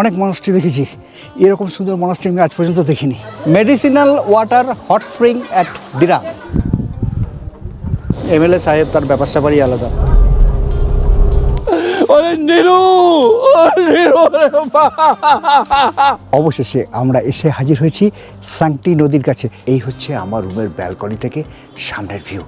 অনেক মনাস্ট্রি দেখেছি। এরকম সুন্দর মনাস্ট্রি আমি আজ পর্যন্ত দেখিনি। Medicinal water hot spring at Dirang MLA সাহেব তার ব্যাপার স্যাপারই আলাদা। অবশেষে আমরা এসে হাজির হয়েছি সাংটি নদীর কাছে। এই হচ্ছে আমার রুমের ব্যালকনি থেকে সামনের view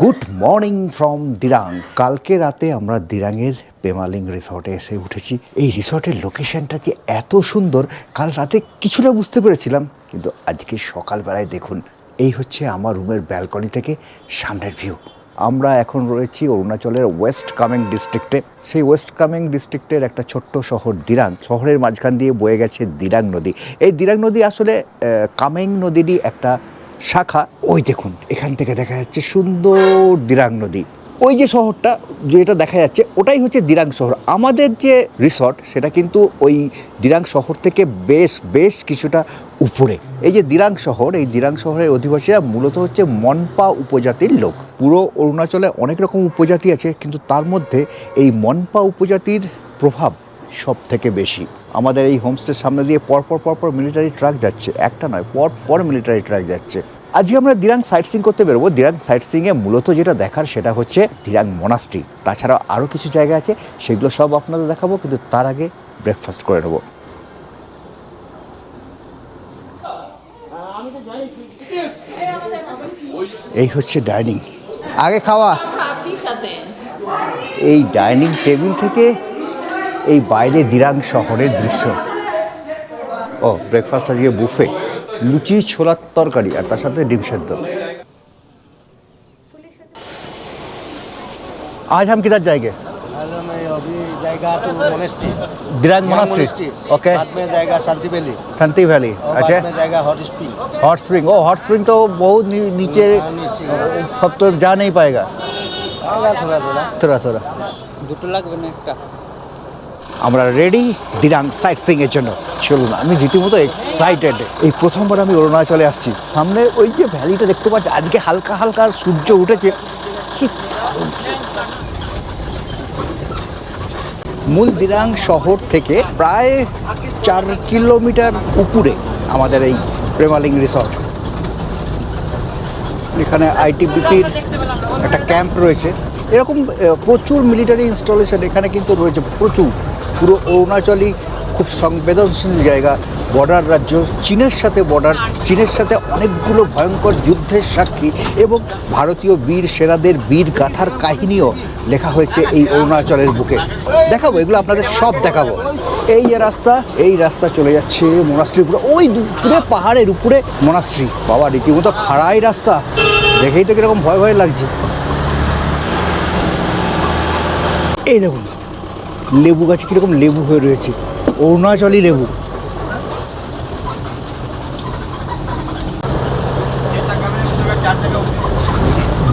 good morning from Dirang. কালকে রাতে আমরা দিরাংয়ের পেমালিং রিসর্টে এসে উঠেছি। এই রিসর্টের লোকেশনটা যে এত সুন্দর, কাল রাতে কিছুটা বুঝতে পেরেছিলাম, কিন্তু আজকে সকালবেলায় দেখুন, এই হচ্ছে আমার রুমের ব্যালকনি থেকে সামনের ভিউ। আমরা এখন রয়েছি অরুণাচলের ওয়েস্ট কামেং ডিস্ট্রিক্টে। সেই ওয়েস্ট কামেং ডিস্ট্রিক্টের একটা ছোট্ট শহর, দিরাং। শহরের মাঝখান দিয়ে বয়ে গেছে দিরাং নদী। এই দিরাং নদী আসলে কামেং নদীরই একটা শাখা, ওই দেখুন, এখান থেকে দেখা যাচ্ছে সুন্দর দিরাং নদী। ওই যে শহরটা, যেটা দেখা যাচ্ছে, ওটাই হচ্ছে দিরাং শহর। আমাদের যে রিসর্ট, সেটা কিন্তু ওই দিরাং শহর থেকে বেশ বেশ কিছুটা উপরে। এই যে দিরাং শহর, এই দিরাং শহরের অধিবাসীরা মূলত হচ্ছে মনপা উপজাতির লোক। পুরো অরুণাচলে অনেক রকম উপজাতি আছে, কিন্তু তার মধ্যে এই মনপা উপজাতির প্রভাব সব থেকে বেশি। আমাদের এই হোমস্টের সামনে দিয়ে পরপর পর পর পর মিলিটারি ট্রাক যাচ্ছে। একটা নয় পর পর মিলিটারি ট্রাক যাচ্ছে। আজকে আমরা দিরাং সাইট সিং করতে বেরোবো। দিরাং সাইট সিংয়ে মূলত যেটা দেখার সেটা হচ্ছে দিরাং মনাস্ট্রি তাছাড়া আরও কিছু জায়গা আছে সেগুলো সব আপনাদের দেখাবো কিন্তু তার আগে ব্রেকফাস্ট করে নেব। এই হচ্ছে ডাইনিং আগে খাওয়া। এই ডাইনিং টেবিল থেকে এই বাইরে দিরাং শহরের দৃশ্য ও ব্রেকফাস্ট আজকে বুফে লুচি ছোলার তরকারি আর তার সাথে ডিম সেদ্ধ आज हम किधर जाएंगे हेलो मैं अभी जाएगा to monastery Dirang monastery okay बाद में जाएगा शांति वैली संती वैली और अच्छा बाद में जाएगा हॉट स्प्रिंग हॉट स्प्रिंग ओ हॉट स्प्रिंग तो बहुत नी- नीचे हाँ, नीचे। सब तो जा नहीं पाएगा आएगा थोड़ा थोड़ा थोड़ा थोड़ा দুটো লাগবে না একটা আমরা রেডি দিরাং সাইট সিং এর জন্য। চলুন, আমি রীতিমতো এক্সাইটেড এই প্রথমবার আমি অরুণাচলে আসছি। সামনে ওই যে ভ্যালিটা দেখতে পাচ্ছি, আজকে হালকা হালকা সূর্য উঠেছে। মূল দিরাং শহর থেকে প্রায় চার কিলোমিটার উপরে আমাদের এই প্রেমালিং রিসর্ট এখানে আইটিবিপির একটা ক্যাম্প রয়েছে। এরকম প্রচুর মিলিটারি ইনস্টলেশন এখানে কিন্তু রয়েছে, প্রচুর। পুরো অরুণাচলই খুব সংবেদনশীল জায়গা। বর্ডার রাজ্য, চীনের সাথে বর্ডার, চীনের সাথে অনেকগুলো ভয়ঙ্কর যুদ্ধের সাক্ষী এবং ভারতীয় বীর সেনাদের বীর গাথার কাহিনীও লেখা হয়েছে এই অরুণাচলের বুকে। দেখাবো, এগুলো আপনাদের সব দেখাবো। এই যে রাস্তা, এই রাস্তা চলে যাচ্ছে মোনাস্ট্রির উপরে। ওই দূরে পাহাড়ের উপরে মোনাস্ট্রি। বাবা, রীতিমতো খাড়াই রাস্তা। দেখেই তো কীরকম ভয় ভয় লাগছে। এই দেখুন লেবু গাছে কীরকম লেবু হয়ে রয়েছে? অরুণাচলি লেবু।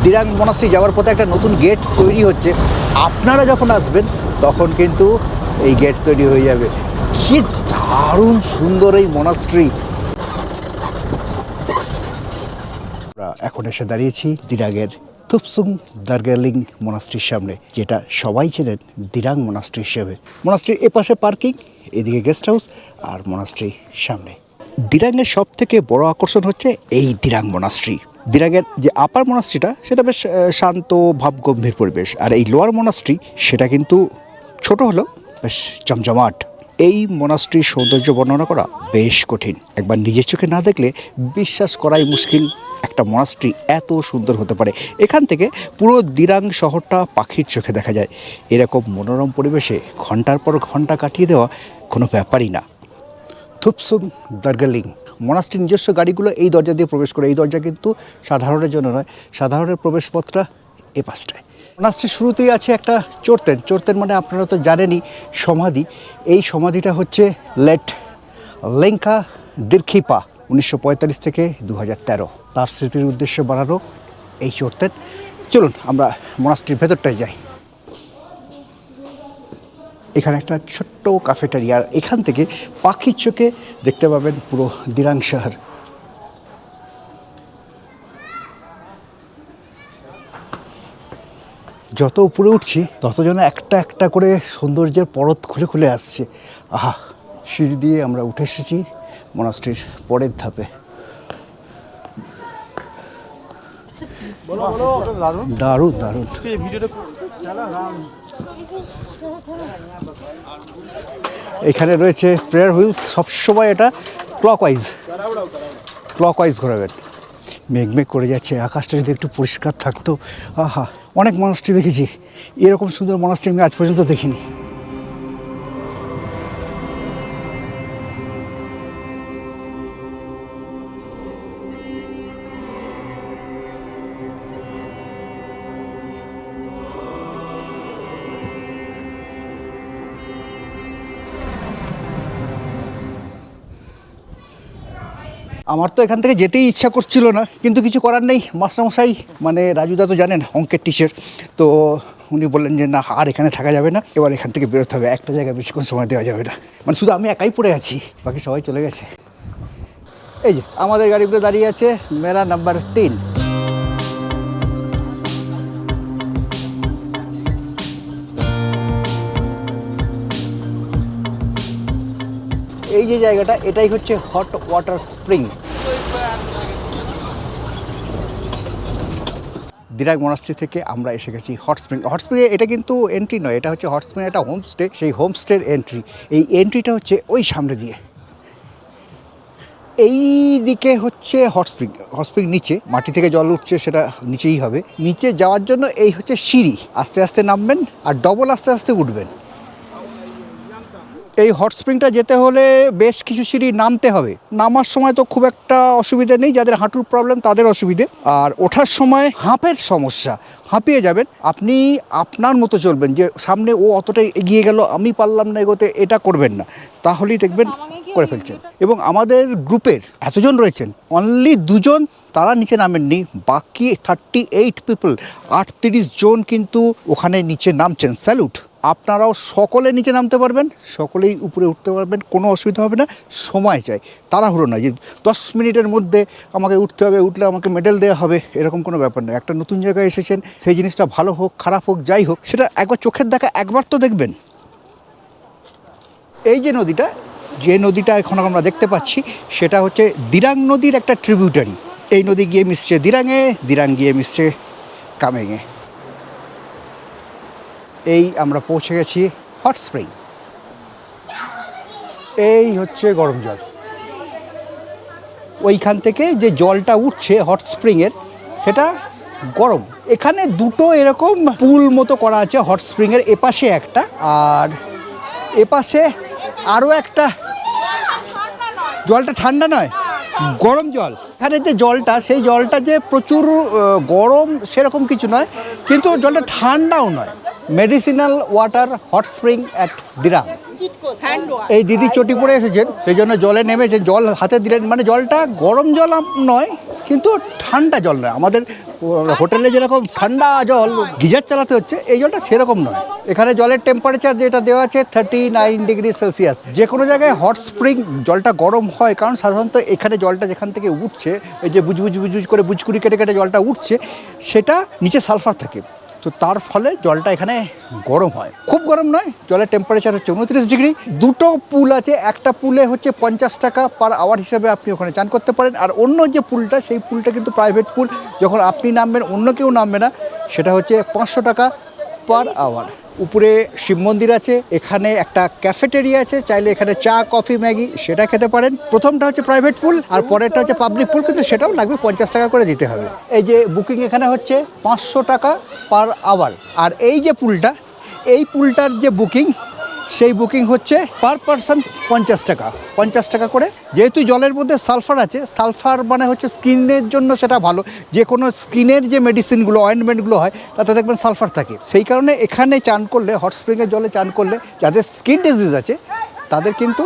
দিরাং মনাস্ট্রি যাওয়ার পথে একটা নতুন গেট তৈরি হচ্ছে। আপনারা যখন আসবেন, তখন কিন্তু এই গেট তৈরি হয়ে যাবে। কি দারুণ সুন্দর এই আমরা এখন এসে দাঁড়িয়েছি দিরাগের থুপসুং দার্গালিং মনাস্ট্রির সামনে, যেটা সবাই চেনেন দিরাং মনাস্ট্রি হিসেবে। মনাস্ট্রির এপাশে পার্কিং, এদিকে গেস্ট হাউস আর মনাস্ট্রি সামনে। দিরাংয়ের সব থেকে বড় আকর্ষণ হচ্ছে এই দিরাং মনাস্ট্রি দিরাংয়ের যে আপার মনাস্ট্রিটা সেটা বেশ শান্ত, ভাবগম্ভীর পরিবেশ। আর এই লোয়ার মনাস্ট্রি সেটা কিন্তু ছোট হলেও বেশ জমজমাট এই মনাস্ট্রির সৌন্দর্য বর্ণনা করা বেশ কঠিন। একবার নিজের চোখে না দেখলে বিশ্বাস করাই মুশকিল। একটা মনাস্ট্রি এত সুন্দর হতে পারে। এখান থেকে পুরো দিরাং শহরটা পাখির চোখে দেখা যায়। এরকম মনোরম পরিবেশে ঘণ্টার পর ঘণ্টা কাটিয়ে দেওয়া কোনো ব্যাপারই না। থুপসুং দার্গালিং। মনাস্ট্রির নিজস্ব গাড়িগুলো এই দরজা দিয়ে প্রবেশ করে। এই দরজা কিন্তু সাধারণের জন্য নয়, সাধারণের প্রবেশপথটা এ পাশটায় মনাস্ট্রির শুরুতেই আছে একটা চোরতেন চোরতেন মানে আপনারা তো জানেনই, সমাধি। এই সমাধিটা হচ্ছে লেট লেঙ্কা দীর্ঘিপা উনিশশো পঁয়তাল্লিশ থেকে দু হাজার তেরো। তার স্মৃতির উদ্দেশ্যে বানানো এই চোরতেন চলুন, আমরা মনাস্ট্রির ভেতরটায় যাই। এখানে একটা ছোট্ট কাফেটারিয়া আর এখান থেকে পাখির চোখে দেখতে পাবেন পুরো দিরাং শহর। যত উপরে উঠছি তত যেন একটা একটা করে সৌন্দর্যের পরত খুলে খুলে আসছে। আহা সিঁড়ি দিয়ে আমরা উঠে এসেছি মনাস্ট্রির পরের ধাপে। দারুণ দারুণ। এখানে রয়েছে প্রেয়ার হুইলস সবসময় এটা ক্লকওয়াইজ ক্লকওয়াইজ ঘোরাবেন। মেঘ মেঘ করে যাচ্ছে, আকাশটা যদি একটু পরিষ্কার থাকতো, আহা, অনেক মানুষটি দেখেছি। এরকম সুন্দর মানুষটি আমি আজ পর্যন্ত দেখিনি। আমার তো এখান থেকে যেতেই ইচ্ছা করছিল না, কিন্তু কিছু করার নেই। মাস্টারমশাই মানে রাজুদা তো জানেন, অঙ্কের টিচার তো উনি বললেন যে, না, আর এখানে থাকা যাবে না। এবার এখান থেকে বেরোতে হবে। একটা জায়গায় বেশিক্ষণ সময় দেওয়া যাবে না। মানে শুধু আমি একাই পড়ে আছি, বাকি সবাই চলে গেছে। এই যে, আমাদের গাড়িগুলো দাঁড়িয়ে আছে, মেলা নাম্বার তিন। যে জায়গাটা, এটাই হচ্ছে hot water spring Dirang monastery থেকে আমরা এসে গেছি হট স্প্রিং হট স্প্রিংয়ে এটা কিন্তু এন্ট্রি নয়, এটা হচ্ছে হট স্প্রিং একটা হোমস্টে সেই হোমস্টের এন্ট্রি এই এন্ট্রিটা হচ্ছে ওই সামনে দিয়ে। এই দিকে হচ্ছে হট স্প্রিং হট স্প্রিং নিচে, মাটি থেকে জল উঠছে, সেটা নিচেই হবে। নিচে যাওয়ার জন্য এই হচ্ছে সিঁড়ি। আস্তে আস্তে নামবেন আর ডবল আস্তে আস্তে উঠবেন। এই হট স্প্রিংটা যেতে হলে বেশ কিছু সিঁড়ি নামতে হবে। নামার সময় তো খুব একটা অসুবিধে নেই যাদের হাঁটুর প্রবলেম তাদের অসুবিধে। আর ওঠার সময় হাঁপের সমস্যা হাঁপিয়ে যাবেন। আপনি আপনার মতো চলবেন যে সামনে ও অতটাই এগিয়ে গেল আমি পারলাম না এগোতে এটা করবেন না। তাহলেই দেখবেন করে ফেলছেন। এবং আমাদের গ্রুপের এতজন রয়েছেন অনলি দুজন তারা নিচে নামেননি বাকি থার্টি এইট পিপল আটত্রিশ জন কিন্তু ওখানে নিচে নামছেন। স্যালুট! আপনারাও সকলে নিচে নামতে পারবেন, সকলেই উপরে উঠতে পারবেন, কোনো অসুবিধা হবে না, সময় চাই, তাড়াহুড়ো নয়, যে দশ মিনিটের মধ্যে আমাকে উঠতে হবে, উঠলে আমাকে মেডেল দেওয়া হবে, এরকম কোনো ব্যাপার নয়, একটা নতুন জায়গায় এসেছেন, সেই জিনিসটা ভালো হোক, খারাপ হোক, যাই হোক, সেটা একবার চোখের দেখা, একবার তো দেখবেন। এই যে নদীটা যে নদীটা এখন আমরা দেখতে পাচ্ছি, সেটা হচ্ছে দিরাং নদীর একটা ট্রিবিউটারি এই নদী গিয়ে মিশছে দিরাঙে, দিরাং গিয়ে মিশছে কামেঙে। এই আমরা পৌঁছে গেছি হট স্প্রিং। এই হচ্ছে গরম জল। ওইখান থেকে যে জলটা উঠছে হট স্প্রিংয়ের সেটা গরম। এখানে দুটো এরকম পুল মতো করা আছে হট স্প্রিংয়ের এপাশে একটা আর এপাশে আরও একটা। জলটা ঠান্ডা নয়? গরম জল। এখানে যে জলটা, সেই জলটা যে প্রচুর গরম সেরকম কিছু নয়, কিন্তু জলটা ঠান্ডাও নয়। Medicinal water hot spring at Dirang এই দিদি চটি পড়ে এসেছেন, সেই জন্য জলে নেমেছেন, জল হাতে দিলেন। মানে জলটা গরম জল নয়, কিন্তু ঠান্ডা জল নয়। আমাদের হোটেলে যেরকম ঠান্ডা জল গিজার চালাতে হচ্ছে, এই জলটা সেরকম নয়। এখানে জলের টেম্পারেচার যেটা দেওয়া আছে থার্টি নাইন ডিগ্রি সেলসিয়াস যে কোনো জায়গায় হট স্প্রিং জলটা গরম হয়, কারণ সাধারণত এখানে জলটা যেখান থেকে উঠছে, এই যে বুজ বুজ বুজ বুজ করে বুজকুড়ি কেটে কেটে জলটা উঠছে, সেটা নিচে সালফার থাকে। তো তার ফলে জলটা এখানে গরম হয়। খুব গরম নয়, জলের টেম্পারেচার হচ্ছে উনত্রিশ ডিগ্রি। দুটো পুল আছে, একটা পুলে হচ্ছে পঞ্চাশ টাকা পার আওয়ার হিসাবে আপনি ওখানে চান করতে পারেন। আর অন্য যে পুলটা সেই পুলটা কিন্তু প্রাইভেট পুল যখন আপনি নামবেন, অন্য কেউ নামবে না, সেটা হচ্ছে পাঁচশো টাকা পার আওয়ার উপরে শিব মন্দির আছে, এখানে একটা ক্যাফেটেরিয়া আছে, চাইলে এখানে চা কফি ম্যাগি সেটা খেতে পারেন। প্রথমটা হচ্ছে প্রাইভেট পুল আর পরেরটা হচ্ছে পাবলিক পুল কিন্তু সেটাও লাগবে পঞ্চাশ টাকা করে দিতে হবে। এই যে বুকিং এখানে হচ্ছে পাঁচশো টাকা পার আওয়ার আর এই যে পুলটা এই পুলটার যে বুকিং সেই বুকিং হচ্ছে পার পারসন পঞ্চাশ টাকা। পঞ্চাশ টাকা করে। যেহেতু জলের মধ্যে সালফার আছে, সালফার মানে হচ্ছে স্কিনের জন্য সেটা ভালো। যে কোনো স্কিনের যে মেডিসিনগুলো অয়েন্টমেন্টগুলো হয়, তাতে দেখবেন সালফার থাকে। সেই কারণে এখানে চান করলে হট স্প্রিংয়ের জলে চান করলে, যাদের স্কিন ডিজিজ আছে, তাদের কিন্তু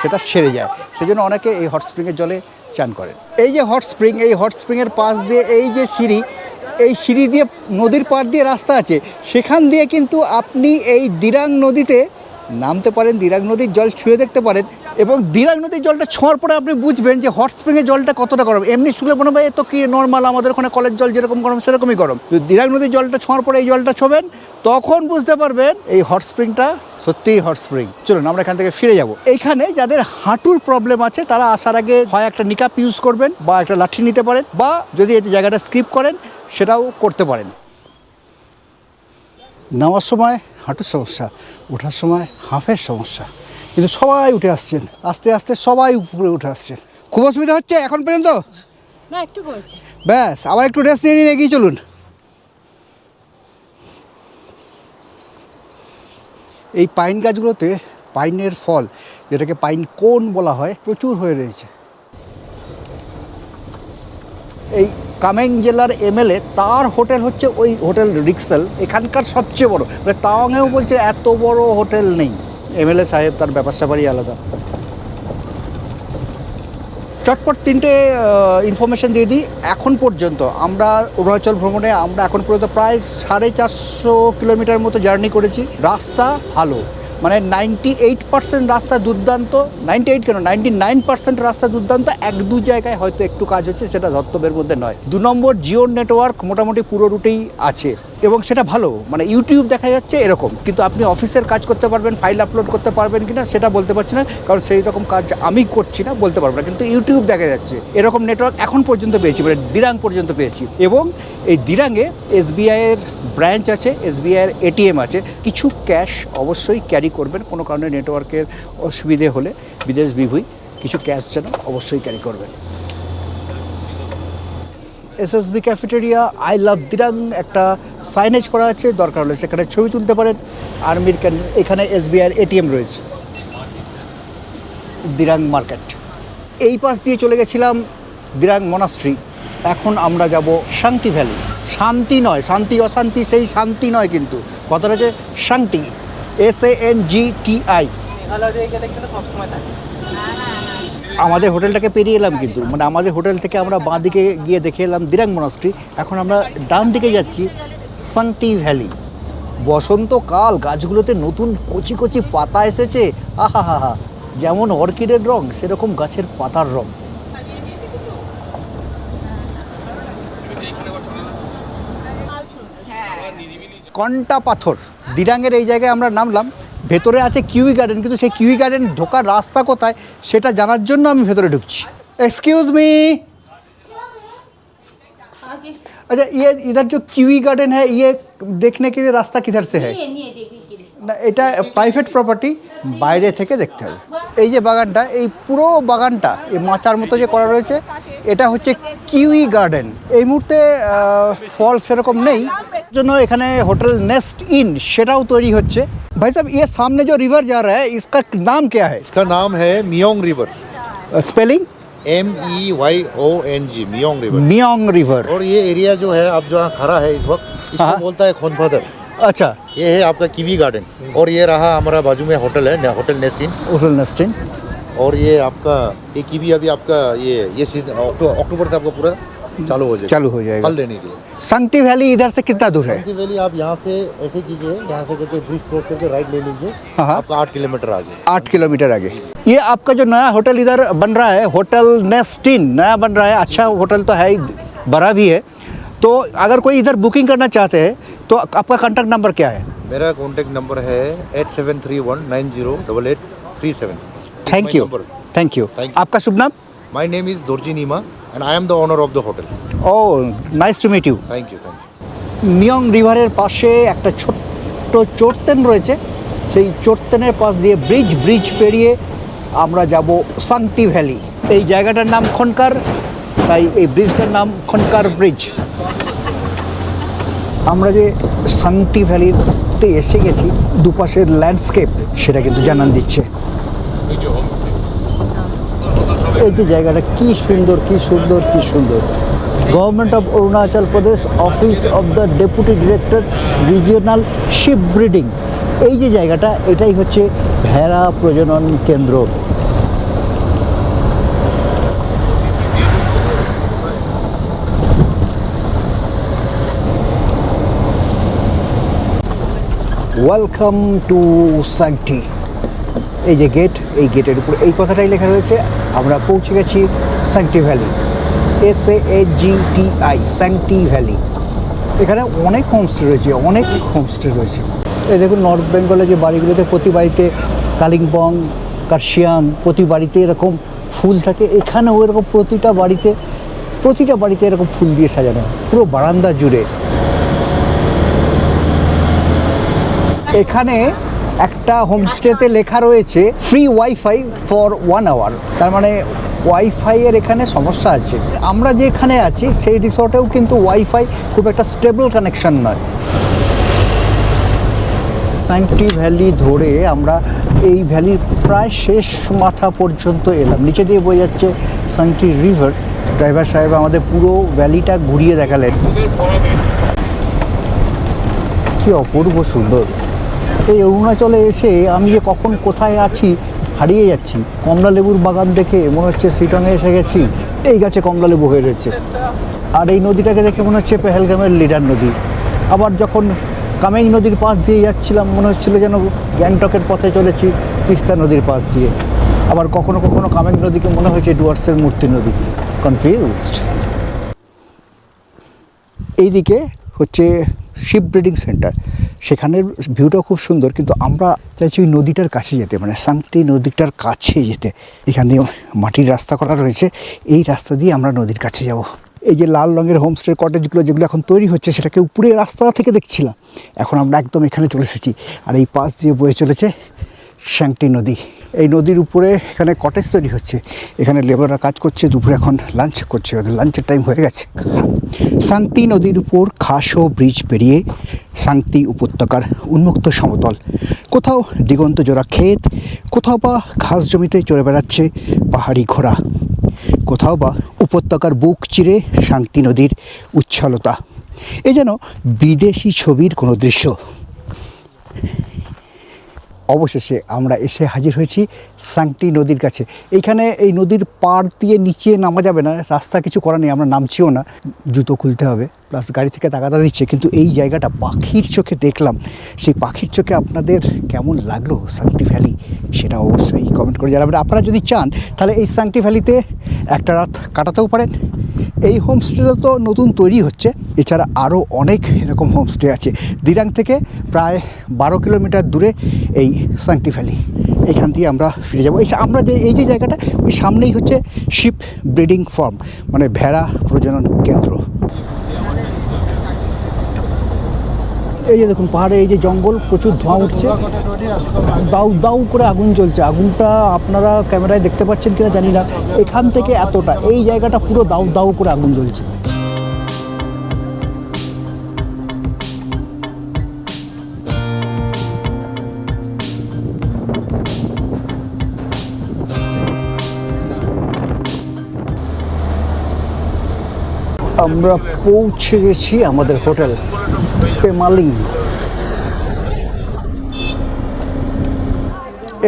সেটা সেরে যায়। সেই জন্য অনেকে এই হট স্প্রিংয়ের জলে চান করেন। এই যে হট স্প্রিং এই হট স্প্রিংয়ের পাশ দিয়ে এই যে সিঁড়ি, এই সিঁড়ি দিয়ে নদীর পাড় দিয়ে রাস্তা আছে, সেখান দিয়ে কিন্তু আপনি এই দিরাং নদীতে নামতে পারেন, দিরাং নদীর জল ছুঁয়ে দেখতে পারেন এবং দিরাং নদীর জলটা ছোঁয়ার পরে আপনি বুঝবেন যে হট স্প্রিংয়ের জলটা কতটা গরম। এমনি শুলে মনে হয় এ তো কি নর্মাল আমাদের ওখানে কলের জল যেরকম গরম, সেরকমই গরম। যদি দিরাং নদীর জলটা ছোঁয়ার পরে এই জলটা ছোবেন, তখন বুঝতে পারবেন এই হট স্প্রিংটা সত্যিই হট স্প্রিং চলুন, আমরা এখান থেকে ফিরে যাব। এইখানে যাদের হাঁটুর প্রবলেম আছে, তারা আসার আগে হয় একটা নিকাপ ইউজ করবেন বা একটা লাঠি নিতে পারেন বা যদি এই জায়গাটা স্কিপ করেন, সেটাও করতে পারেন। নামার সময় হাঁটুর সমস্যা ওঠার সময় হাঁফের সমস্যা। কিন্তু সবাই উঠে আসছেন। আস্তে আস্তে সবাই উপরে উঠে আসছেন। খুব অসুবিধা হচ্ছে এখন পর্যন্ত? না একটু করেছে। ব্যাস আবার একটু রেস্ট নিয়ে নিয়ে এগিয়ে চলুন। এই পাইন গাছগুলোতে পাইনের ফল যেটাকে পাইন কোন বলা হয় প্রচুর হয়ে রয়েছে। এই কামেং জেলার এমএলএ, তার হোটেল হচ্ছে ওই হোটেল রিক্সেল, এখানকার সবচেয়ে বড়। মানে তাওয়াংয়েও বলছে এত বড় হোটেল নেই। এমএলএ সাহেব, তার ব্যাপার স্যাপারই আলাদা। চটপট তিনটে ইনফরমেশন দিয়ে দিই। এখন পর্যন্ত আমরা অরুণাচল ভ্রমণে, আমরা এখন পর্যন্ত প্রায় সাড়ে চারশো কিলোমিটার মতো জার্নি করেছি। রাস্তা ভালো। মানে নাইনটি এইট পার্সেন্ট রাস্তা দুর্দান্ত নাইনটি এইট কেন? নাইনটি নাইন পার্সেন্ট রাস্তা দুর্দান্ত, এক দু জায়গায় হয়তো একটু কাজ হচ্ছে, সেটা ধর্তব্যের মধ্যে নয়। দু নম্বর জিও নেটওয়ার্ক মোটামুটি পুরো রুটেই আছে। এবং সেটা ভালো। মানে ইউটিউব দেখা যাচ্ছে এরকম। কিন্তু আপনি অফিসের কাজ করতে পারবেন, ফাইল আপলোড করতে পারবেন কি না সেটা বলতে পারছি না। কারণ সেই রকম কাজ আমি করছি না, বলতে পারব না। কিন্তু ইউটিউব দেখা যাচ্ছে। এরকম নেটওয়ার্ক এখন পর্যন্ত পেয়েছি মানে দিরাং পর্যন্ত পেয়েছি। এবং এই দিরাঙে এসবিআইয়ের ব্রাঞ্চ আছে এসবিআইয়ের এটিএম আছে। কিছু ক্যাশ অবশ্যই ক্যারি করবেন, কোনো কারণে নেটওয়ার্কের অসুবিধে হলে বিদেশ বিভুই। কিছু ক্যাশ যেন অবশ্যই ক্যারি করবেন। SSB cafeteria I love Dirang একটা সাইনেজ করা আছে দরকার হলে সেখানে ছবি তুলতে পারেন। আর্মির ক্যান এখানে এসবিআইয়ের এটিএম রয়েছে। দিরাং মার্কেট এই পাশ দিয়ে চলে গেছিলাম দিরাং মনাস্ট্রি এখন আমরা যাব শান্তি ভ্যালি শান্তি নয় শান্তি অশান্তি সেই শান্তি নয় কিন্তু। কথাটা হচ্ছে Shanti S A N G T I আমাদের হোটেলটাকে পেরিয়ে এলাম কিন্তু। মানে আমাদের হোটেল থেকে আমরা বাঁ দিকে গিয়ে দেখে এলাম দিরাং মনাস্ট্রি এখন আমরা ডান দিকে যাচ্ছি সাংটি ভ্যালি বসন্তকাল গাছগুলোতে নতুন কচি কচি পাতা এসেছে। আহা হা হা। যেমন অর্কিডের রং সেরকম গাছের পাতার রং। কন্টা পাথর। দিরাঙের এই জায়গায় আমরা নামলাম। ভেতরে আছে কিউই গার্ডেন কিন্তু সেই কিউই গার্ডেন ঢোকার রাস্তা কোথায় সেটা জানার জন্য আমি ভেতরে ঢুকছি এক্সকিউজ মি हाँ जी अच्छा ये इधर जो किवी गार्डन है ये देखने के लिए रास्ता किधर से है নিয়ে নিয়ে দেখবি কি রে। না এটা প্রাইভেট প্রপার্টি বাইরে থেকে দেখতে হবে এই যে বাগানটা এই পুরো বাগানটা এই মাচার মতো যে করা রয়েছে এটা হচ্ছে কিউই গার্ডেন এই মুহূর্তে আহ, ফল সেরকম নেই জন্য এখানে হোটেল নেস্ট ইন সেটাও তৈরি হচ্ছে भाई साहब ये सामने जो रिवर जा रहा है इसका नाम क्या है? इसका नाम है Meyong river spelling M E Y O N G Meyong river Meyong river और ये एरिया जो है आप जहाँ खड़ा है इस वक्त इसको हाँ? बोलता है खोनफादर. अच्छा। ये है आपका कीवी गार्डन और ये रहा हमारा बाजू में होटल है होटल नेस्टिन होटल नेस्टिन और ये आपका ये कीवी अभी आपका ये ये अक्टूबर का आपका पूरा चालू हो जाएगा। चालू हो जाएगा। फल देने के लिए। संगटी वैली इधर से कितना दूर है? शांति वैली आप यहाँ से ऐसे कीजिए यहाँ से करके ब्रिज क्रॉस करके राइट ले लीजिए। हाँ। आपका आठ किलोमीटर आगे। आठ किलोमीटर आगे। ये आपका जो नया होटल इधर बन रहा है होटल नेस्टिन नया बन रहा है। अच्छा होटल तो है ही बड़ा भी है। तो अगर कोई इधर बुकिंग करना चाहते हैं तो आपका कॉन्टैक्ट नंबर क्या है? मेरा कॉन्टेक्ट नंबर है eight seven three one nine zero double eight three seven thank you thank you आपका शुभ नाम? My name is Dorji Nima and I am the owner of the hotel. Oh nice to meet you Thank you, thank you. Meyong রিভারের পাশে একটা ছোট্ট চোরতেন রয়েছে। সেই চোরতেনের পাশ দিয়ে bridge bridge পেরিয়ে আমরা যাব সাংটি ভ্যালি এই জায়গাটার নাম খনকার তাই এই ব্রিজটার নাম খনকার ব্রিজ আমরা যে সাংটি ভ্যালিতে এসে গেছি দুপাশের ল্যান্ডস্কেপ সেটা কিন্তু জানান দিচ্ছে। এই যে জায়গাটা কি সুন্দর কি সুন্দর কি সুন্দর। Government of Arunachal Pradesh office of the deputy director regional sheep breeding এই যে জায়গাটা, এটাই হচ্ছে ভেড়া প্রজনন কেন্দ্র। ওয়েলকাম টু সাংটি এই যে গেট এই গেটের উপর, এই কথাটাই লেখা রয়েছে। আমরা পৌঁছে গেছি Sangti valley S A G T I Sangti valley এখানে অনেক হোমস্টে রয়েছে, অনেক হোমস্টে রয়েছে। এই দেখুন নর্থ বেঙ্গলে যে বাড়িগুলোতে প্রতি বাড়িতে কালিম্পং কার্শিয়াং প্রতি বাড়িতে এরকম ফুল থাকে, এখানেও এরকম প্রতিটা বাড়িতে প্রতিটা বাড়িতে এরকম ফুল দিয়ে সাজানো, পুরো বারান্দা জুড়ে। এখানে একটা হোমস্টেতে লেখা রয়েছে free wifi for one hour তার মানে ওয়াইফাই এর এখানে সমস্যা আছে। আমরা যেখানে আছি, সেই রিসর্টেও কিন্তু ওয়াইফাই খুব একটা স্টেবল কানেকশন নয়। সাইন্টি ভ্যালি ধরে আমরা এই ভ্যালির প্রায় শেষ মাথা পর্যন্ত এলাম। নিচে দিয়ে বয়ে যাচ্ছে সাইন্টি রিভার ড্রাইভার সাহেব আমাদের পুরো ভ্যালিটা ঘুরিয়ে দেখালেন। কি অপূর্ব সুন্দর। এই অরুণাচলে এসে আমি যে কখন কোথায় আছি হারিয়ে যাচ্ছি। কমলা লেবুর বাগান দেখে মনে হচ্ছে সিটংয়ে এসে গেছি। এই গাছে কমলা লেবু হয়ে রয়েছে। আর এই নদীটাকে দেখে মনে হচ্ছে পেহেলগামের লিডার নদী। আবার যখন কামেং নদীর পাশ দিয়ে যাচ্ছিলাম, মনে হচ্ছিল যেন গ্যাংটকের পথে চলেছি তিস্তা নদীর পাশ দিয়ে। আবার কখনো কখনো কামেং নদীকে মনে হয়েছে ডুয়ার্সের মূর্তি নদী। কনফিউজড। এইদিকে হচ্ছে শিপ ব্রিডিং সেন্টার। সেখানের ভিউটাও খুব সুন্দর, কিন্তু আমরা চাইছি ওই নদীটার কাছে যেতে মানে সাংটি নদীটার কাছে যেতে। এখান দিয়ে মাটির রাস্তা করা রয়েছে, এই রাস্তা দিয়ে আমরা নদীর কাছে যাব। এই যে লাল রঙের হোমস্টে কটেজগুলো যেগুলো এখন তৈরি হচ্ছে, সেটাকে উপরে রাস্তা থেকে দেখছিলাম। এখন আমরা একদম এখানে চলে এসেছি। আর এই পাশ দিয়ে বয়ে চলেছে শ্যাংটি নদী। এই নদীর উপরে এখানে কটেজ তৈরি হচ্ছে। এখানে লেবাররা কাজ করছে, দুপুরে এখন লাঞ্চ করছে, ওদের লাঞ্চের টাইম হয়ে গেছে। শান্তি নদীর উপর খাসো ব্রিজ পেরিয়ে শান্তি উপত্যকার উন্মুক্ত সমতল। কোথাও দিগন্ত জোড়া ক্ষেত, কোথাও বা ঘাস জমিতে চলে বেড়াচ্ছে পাহাড়ি ঘোড়া। কোথাও বা উপত্যকার বুক চিরে শান্তি নদীর উচ্ছলতা। এ যেন বিদেশি ছবির কোনো দৃশ্য। অবশেষে আমরা এসে হাজির হয়েছি সাংটি নদীর কাছে। এইখানে এই নদীর পাড় দিয়ে নিচে নামা যাবে না, রাস্তা কিছু করা নেই, আমরা নামছিও না। জুতো খুলতে হবে প্লাস গাড়ি থেকে তাকাতা দিচ্ছে, কিন্তু এই জায়গাটা পাখির চোখে দেখলাম। সেই পাখির চোখে আপনাদের কেমন লাগল সাংটি ভ্যালি? সেটা অবশ্যই কমেন্ট করে জানাবেন। আপনারা যদি চান, তাহলে এই সাংটি ভ্যালিতে একটা রাত কাটাতেও পারেন। এই হোমস্টেটা তো নতুন তৈরি হচ্ছে। এছাড়া আরও অনেক এরকম হোমস্টে আছে। দিরাং থেকে প্রায় বারো কিলোমিটার দূরে এই সাংটি ভ্যালি এখান দিয়ে আমরা ফিরে যাব। এই আমরা যে, এই যে জায়গাটা, ওই সামনেই হচ্ছে শিপ ব্রিডিং ফার্ম মানে ভেড়া প্রজনন কেন্দ্র। এই যে দেখুন, পাহাড়ে এই যে জঙ্গল, প্রচুর ধোঁয়া উঠছে। দাউ দাউ করে আগুন জ্বলছে। আগুনটা আপনারা ক্যামেরায় দেখতে পাচ্ছেন কিনা জানি না। এখান থেকে এতটা। এই জায়গাটা পুরো দাউ দাউ করে আগুন জ্বলছে। আমরা পৌঁছে গেছি আমাদের হোটেল পেমালিং।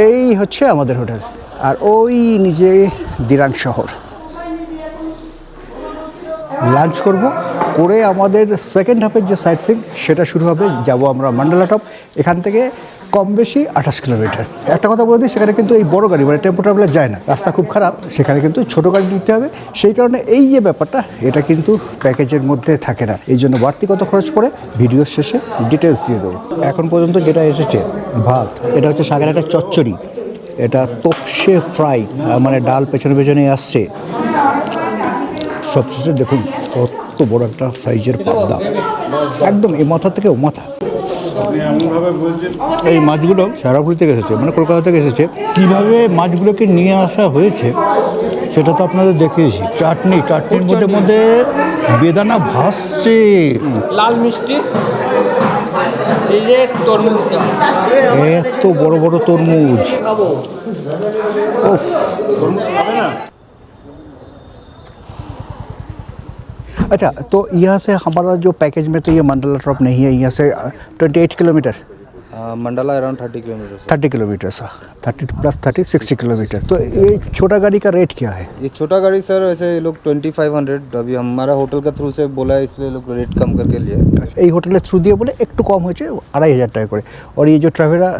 এই হচ্ছে আমাদের হোটেল, আর ওই নিজে দিরাং শহর। লাঞ্চ করব, করে আমাদের সেকেন্ড হাফের যে সাইট সিং সেটা শুরু হবে, যাব আমরা মান্ডালা টপ। এখান থেকে কম বেশি আঠাশ কিলোমিটার। একটা কথা বলে দিই, সেখানে কিন্তু এই বড় গাড়ি মানে টেম্পো ট্রাভেলার যায় না। রাস্তা খুব খারাপ, সেখানে কিন্তু ছোটো গাড়ি নিতে হবে। সেই কারণে এই যে ব্যাপারটা, এটা কিন্তু প্যাকেজের মধ্যে থাকে না। এই জন্য বাড়তি কত খরচ করে ভিডিওর শেষে ডিটেলস দিয়ে দেবো। এখন পর্যন্ত যেটা এসেছে, ভাত, এটা হচ্ছে শাকের একটা চচ্চড়ি। এটা তোপসে ফ্রাই মানে ডাল পেছনে পেছনে আসছে। সবশেষে দেখুন, কত বড় একটা সাইজের পাবদা। একদম এই মাথা থেকে ও মাথা। এই মাছগুলো সারাপুরি থেকে এসেছে মানে কলকাতা থেকে এসেছে। কীভাবে মাছগুলোকে নিয়ে আসা হয়েছে সেটা তো আপনাদের দেখিয়েছি। চাটনি চাটনির মধ্যে মধ্যে বেদানা ভাসছে। লাল মিষ্টি এই যে তরমুজটা। এত বড় বড় তরমুজ। উফ। अच्छा तो यहाँ से हमारा जो पैकेज में तो ये मंडला ड्रॉप नहीं है यहाँ से twenty eight kilometre Mandala around thirty kilometre thirty kilometre sir thirty plus thirty sixty kilometre तो ये छोटा गाड़ी का रेट क्या है? ये छोटा गाड़ी सर वैसे लोग ट्वेंटी फाइव हंड्रेड अभी हमारा होटल के थ्रू से बोला है इसलिए लोग रेट कम करके लिए अच्छा ये होटल के थ्रू दिए बोले एक तो कम हो चाहिए अढ़ाई हज़ार टाइप करे। और ये जो ट्रेवलर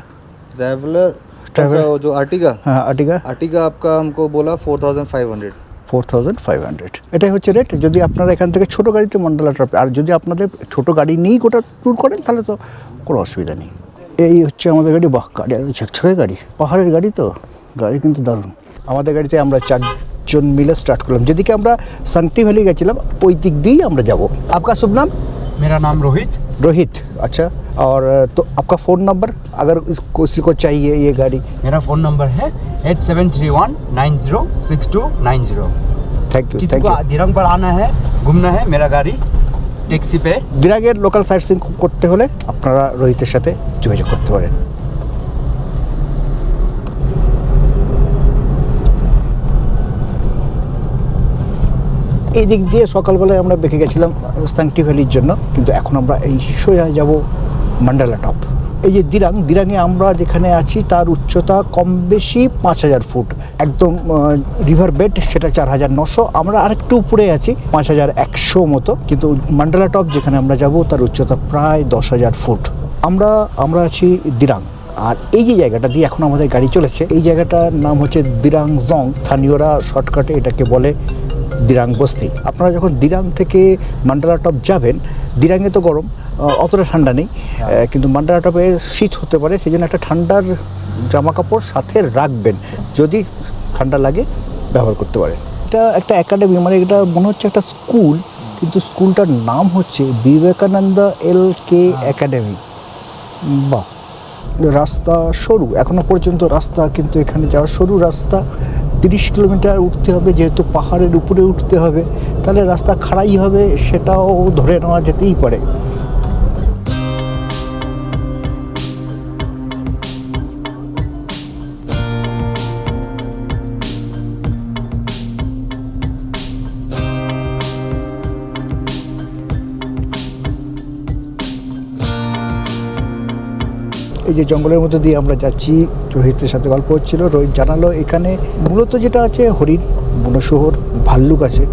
ट्रेवलर ट्रेवलर जो आर्टिगा हाँ आर्टिगा अर्टिगा आपका हमको बोला four thousand five hundred four thousand five hundred এটাই হচ্ছে রেট যদি আপনারা এখান থেকে ছোটো গাড়িতে মন্ডলা ট্রাফিক আর যদি আপনাদের ছোটো গাড়ি নিয়েই গোটা ট্যুর করেন তাহলে তো কোনো অসুবিধা নেই। এই হচ্ছে আমাদের গাড়ি বাহ গাড়ি ঝকঝকে গাড়ি। পাহাড়ের গাড়ি তো গাড়ি কিন্তু দারুণ। আমাদের গাড়িতে আমরা চারজন মিলে স্টার্ট করলাম। যেদিকে আমরা সান্টি ভ্যালি গেছিলাম ওই দিক দিয়েই আমরা যাব। আপনার শুভ নাম? মেরা নাম রোহিত। রোহিত। আচ্ছা और तो आपका फ़ोन नंबर अगर इस- किसी को चाहिए ये गाड़ी मेरा फ़ोन नंबर है eight seven three one nine zero six two nine zero thank you किसी थैंक को यू दिरंग पर आना है घूमना है मेरा गाड़ी टैक्सी पे দিরাগের লোকাল সাইট সিং করতে হলে আপনারা রোহিতের সাথে যোগাযোগ করতে পারেন এই দিক দিয়ে সকালবেলায় আমরা বেঁকে গেছিলাম স্তাংটি ভ্যালির জন্য কিন্তু এখন আমরা এই সোজা যাব মান্ডালা টপ এই যে দিরাং, দিরাঙে আমরা যেখানে আছি, তার উচ্চতা কম বেশি পাঁচ হাজার ফুট। একদম রিভার বেড সেটা চার হাজার নশো। আমরা আরেকটু উপরে আছি, পাঁচ হাজার একশো মতো। কিন্তু মান্ডালা টপ যেখানে আমরা যাব, তার উচ্চতা প্রায় দশ হাজার ফুট। আমরা আমরা আছি দিরাং। আর এই যে জায়গাটা দিয়ে এখন আমাদের গাড়ি চলেছে, এই জায়গাটার নাম হচ্ছে দিরাং জং। স্থানীয়রা শর্টকাটে এটাকে বলে দিরাং বস্তি। আপনারা যখন দিরাং থেকে মান্ডালা টপ যাবেন দিরাঙে তো গরম অতটা ঠান্ডা নেই আহ, কিন্তু মান্ডালা টপে শীত হতে পারে সেই জন্য একটা ঠান্ডার জামা কাপড় সাথে রাখবেন যদি ঠান্ডা লাগে ব্যবহার করতে পারেন। এটা একটা একাডেমি মানে এটা মনে হচ্ছে একটা স্কুল কিন্তু স্কুলটার নাম হচ্ছে বিবেকানন্দ এল কে একাডেমি বাহ রাস্তা সরু এখনও পর্যন্ত রাস্তা কিন্তু এখানে যাওয়ার সরু রাস্তা তিরিশ কিলোমিটার উঠতে হবে, যেহেতু পাহাড়ের উপরে উঠতে হবে, তাহলে রাস্তা খাড়াই হবে, সেটাও ধরে নেওয়া যেতেই পারে। যে জঙ্গলের মধ্যে দিয়ে আমরা যাচ্ছি, রোহিতের সাথে গল্প হচ্ছিল, রোহিত জানালো, এখানে মূলত যেটা আছে হরিণ, বনশোহর, ভাল্লুক আছে।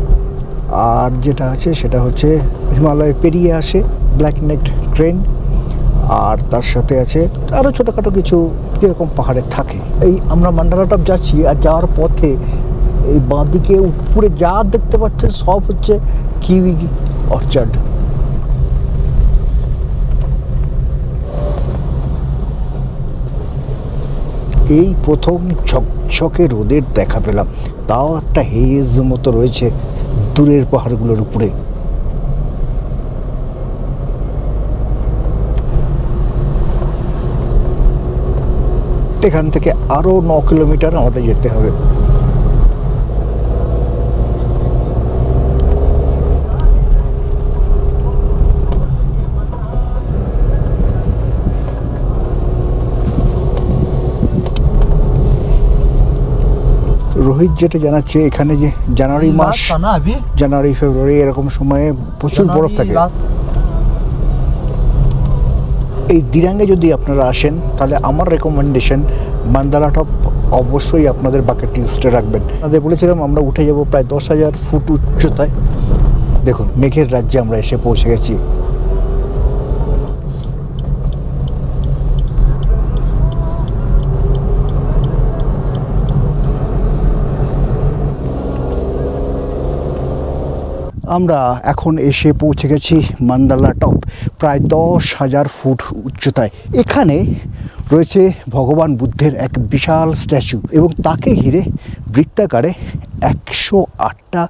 আর যেটা আছে সেটা হচ্ছে হিমালয় পেরিয়ে আসে ব্ল্যাক নেক ট্রেন। আর তার সাথে আছে আরও ছোটোখাটো কিছু যেরকম পাহাড়ে থাকে। এই আমরা মান্ডালা টপ যাচ্ছি আর যাওয়ার পথে এই বাঁদিকে উপরে যা দেখতে পাচ্ছেন সব হচ্ছে কিউই অর্চার্ড। এই প্রথম ঝকঝকে রোদের দেখা পেলাম। তাও একটা হেজ মতো রয়েছে দূরের পাহাড়গুলোর উপরে। এখান থেকে আরও ন কিলোমিটার আমাদের যেতে হবে। রোহিত যেটা জানাচ্ছে এখানে যে জানুয়ারি মাস জানুয়ারি ফেব্রুয়ারি এরকম সময়ে প্রচুর বরফ থাকে। এই দিরাঙ্গে যদি আপনারা আসেন তাহলে আমার রেকমেন্ডেশন মান্দারা টপ অবশ্যই আপনাদের বাকেট লিস্টে রাখবেন। আপনাদের বলেছিলাম আমরা উঠে যাব প্রায় দশ হাজার ফুট উচ্চতায়। দেখুন মেঘের রাজ্যে আমরা এসে পৌঁছে গেছি। আমরা এখন এসে পৌঁছে গেছি মান্দালা টপ, প্রায় দশ হাজার ফুট উচ্চতায়। এখানে রয়েছে ভগবান বুদ্ধের এক বিশাল স্ট্যাচু এবং তাকে ঘিরে বৃত্তাকারে একশো আটটা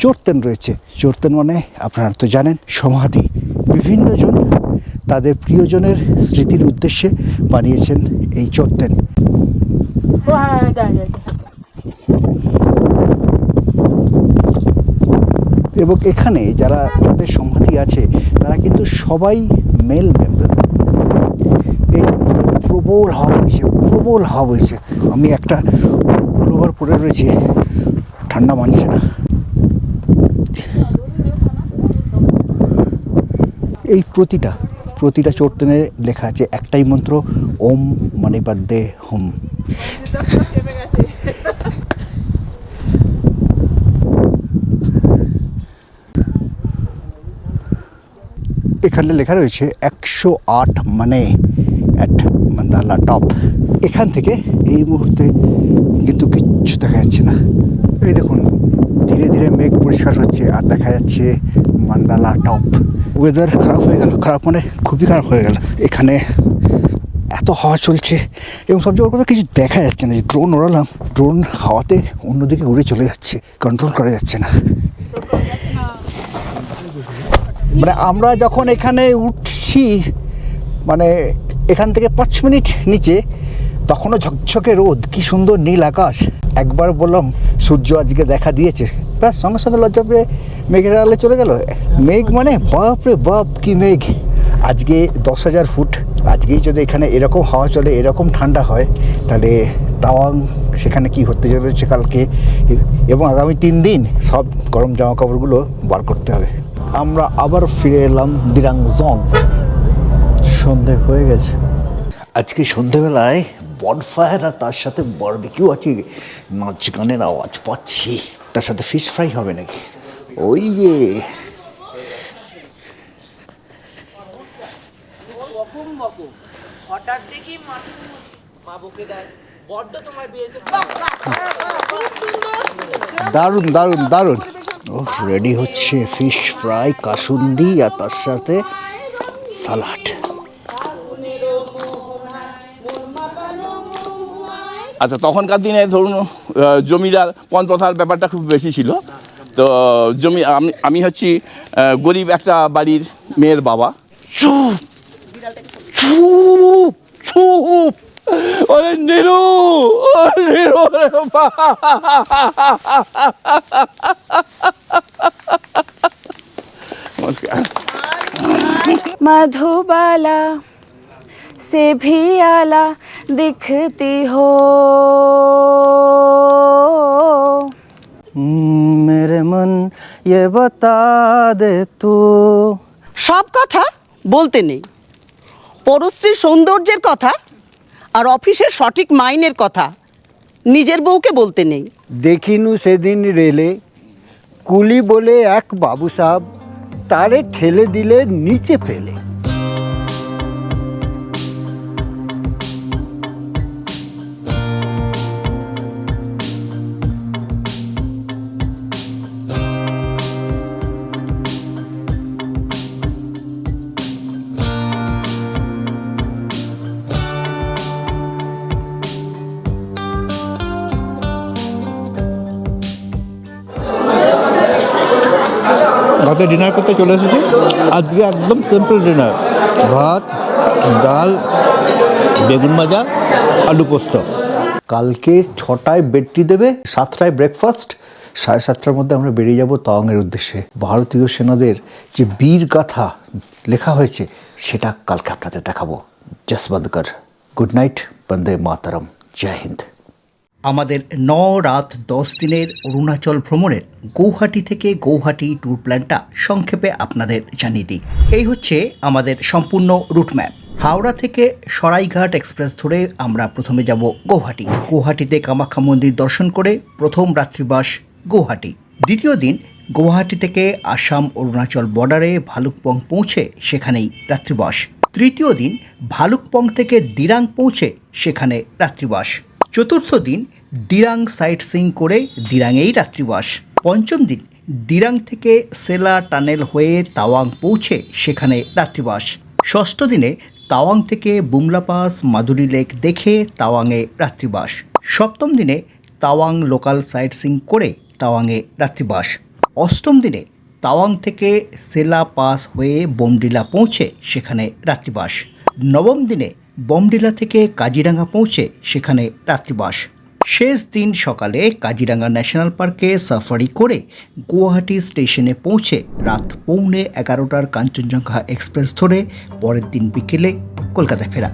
চোরতেন রয়েছে। চোরতেন মানে আপনারা তো জানেন, সমাধি। বিভিন্নজন তাদের প্রিয়জনের স্মৃতির উদ্দেশ্যে বানিয়েছেন এই চোরতেন ও হ্যাঁ হ্যাঁ দাঁড়িয়ে এবং এখানে যারা যাদের সমাধি আছে, তারা কিন্তু সবাই মেল মেম্বার এই প্রবল হাওয়া হয়েছে প্রবল হাওয়া হয়েছে আমি একটা পুলোভার পরে রয়েছি, ঠান্ডা মানছে না। এই প্রতিটা প্রতিটা চোরতেনে লেখা আছে, একটাই মন্ত্র, ওম মানে বাদ্যে হোম। এখানে লেখা রয়েছে একশো আট মানে অ্যাট মান্দালা টপ এখান থেকে এই মুহূর্তে কিন্তু কিচ্ছু দেখা যাচ্ছে না। এই দেখুন, ধীরে ধীরে মেঘ পরিষ্কার হচ্ছে আর দেখা যাচ্ছে মান্দালা টপ ওয়েদার খারাপ হয়ে গেল, খারাপ মানে খুবই খারাপ হয়ে গেল। এখানে এত হাওয়া চলছে এবং সবচেয়ে বড় কথা কিছু দেখা যাচ্ছে না। যে ড্রোন ওড়ালাম ড্রোন হাওয়াতে অন্যদিকে উড়ে চলে যাচ্ছে কন্ট্রোল করা যাচ্ছে না। মানে আমরা যখন এখানে উঠছি মানে এখান থেকে পাঁচ মিনিট নিচে, তখনও ঝকঝকে রোদ, কি সুন্দর নীল আকাশ। একবার বললাম, সূর্য আজকে দেখা দিয়েছে। ব্যাস, সঙ্গে সঙ্গে লজ্জা পেয়ে মেঘের আলে চলে গেল। মেঘ মানে বাপ রে বাপ, কি মেঘ। আজকে দশ হাজার ফুট, আজকেই যদি এখানে এরকম হাওয়া চলে, এরকম ঠান্ডা হয়, তাহলে তাওয়াং, সেখানে কি হতে চলেছে কালকে? এবং আগামী তিন দিন সব গরম জামা কাপড়গুলো বার করতে হবে। আমরা আবার ফিরে এলাম দিরাং জং সন্ধে হয়ে গেছে। আজকে সন্ধেবেলায় বনফায়ার আর তার সাথে বারবিকিউ আছে নাচ গানের আওয়াজ পাচ্ছি। তার সাথে ফিশ ফ্রাই হবে নাকি? ওই যে। হঠাৎ দেখি মা বকে দেয়। দারুণ দারুণ দারুণ। ও রেডি হচ্ছে ফিশ ফ্রাই কাসুন্দি আর তার সাথে সালাড। আচ্ছা তখনকার দিনে ধরুন জমিদার পণ প্রথার ব্যাপারটা খুব বেশি ছিল। তো জমি আমি আমি হচ্ছি গরিব একটা বাড়ির মেয়ের বাবা। চুপ! চুপ! চুপ! ওরে নেরু ও নেরু রে বাবা। নমস্কার मधुबाला से भी आला दिखती हो मेरे मन ये बता दे तू সব কথা বলতে নেই পরশ্রী সৌন্দর্যের কথা আর অফিসের সঠিক মাইনের কথা নিজের বউকে বলতে নেই। দেখিনু সেদিন রেলে, কুলি বলে এক বাবু সাহেব তারে ঠেলে দিলে, নিচে ফেলে। রাতে ডিনার করতে চলে এসেছি। আজকে একদম সিম্পল ডিনার ভাত, ডাল, বেগুন ভাজা, আলু পোস্ত। কালকে ছটায় বেডটি দেবে, সাতটায় ব্রেকফাস্ট সাড়ে সাতটার মধ্যে আমরা বেরিয়ে যাব তাওয়াংয়ের উদ্দেশ্যে। ভারতীয় সেনাদের যে বীর গাথা লেখা হয়েছে, সেটা কালকে আপনাদের দেখাবো। জসবন্তকর গুড নাইট বন্দে মাতারম, জয় হিন্দ। আমাদের ন রাত দশ দিনের অরুণাচল ভ্রমণের গৌহাটি থেকে গৌহাটি ট্যুর প্ল্যানটা সংক্ষেপে আপনাদের জানিয়ে দিই। এই হচ্ছে আমাদের সম্পূর্ণ রুট ম্যাপ। হাওড়া থেকে সরাইঘাট এক্সপ্রেস ধরে আমরা প্রথমে যাব গৌহাটি। গৌহাটিতে কামাখ্যা মন্দির দর্শন করে প্রথম রাত্রিবাস গৌহাটি। দ্বিতীয় দিন গৌহাটি থেকে আসাম অরুণাচল বর্ডারে ভালুকপং পৌঁছে সেখানেই রাত্রিবাস। তৃতীয় দিন ভালুকপং থেকে দিরাং পৌঁছে সেখানে রাত্রিবাস। চতুর্থ দিন দিরাং সাইট সিং করে দিরাংয়েই রাত্রিবাস। পঞ্চম দিন দিরাং থেকে সেলা টানেল হয়ে তাওয়াং পৌঁছে সেখানে রাত্রিবাস। ষষ্ঠ দিনে তাওয়াং থেকে বুমলা পাস মাদুরি লেক দেখে তাওয়াংয়ে রাত্রিবাস। সপ্তম দিনে তাওয়াং লোকাল সাইট সিং করে তাওয়াংয়ে রাত্রিবাস। অষ্টম দিনে তাওয়াং থেকে সেলা পাস হয়ে বোমডিলা পৌঁছে সেখানে রাত্রিবাস। নবম দিনে বমডিলা থেকে কাজিরাঙ্গা পৌঁছে সেখানে রাত্রিবাস। শেষ দিন সকালে কাজিরাঙ্গা ন্যাশনাল পার্কে সাফারি করে গুয়াহাটি স্টেশনে পৌঁছে রাত পৌনে এগারোটার কাঞ্চনজঙ্ঘা এক্সপ্রেস ধরে পরের দিন বিকেলে কলকাতায় ফেরা।